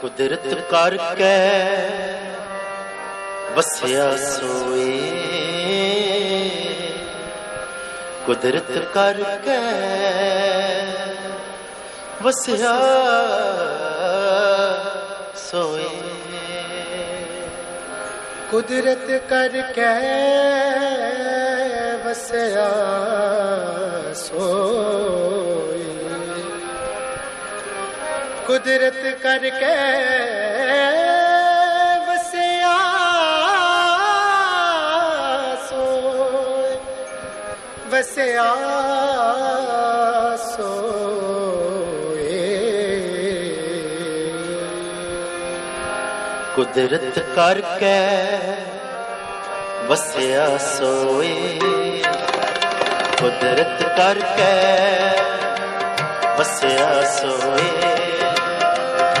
ਕੁਦਰਤ ਕਰ ਕਰਕੇ ਵਸਿਆ ਸੋਏ। ਕੁਦਰਤ ਕਰਕੇ ਵਸਿਆ ਸੋਏ। ਕੁਦਰਤ ਕਰਕੇ ਵਸਿਆ ਕੁਦਰਤ ਕਰਕੇ ਵਸਿਆ ਸੋਈ ਵਸਿਆ ਸੋਏ ਕੁਦਰਤ ਕਰਕੇ ਵਸਿਆ ਸੋਏ ਕੁਦਰਤ ਕਰਕੇ ਵਸਿਆ ਸੋਏ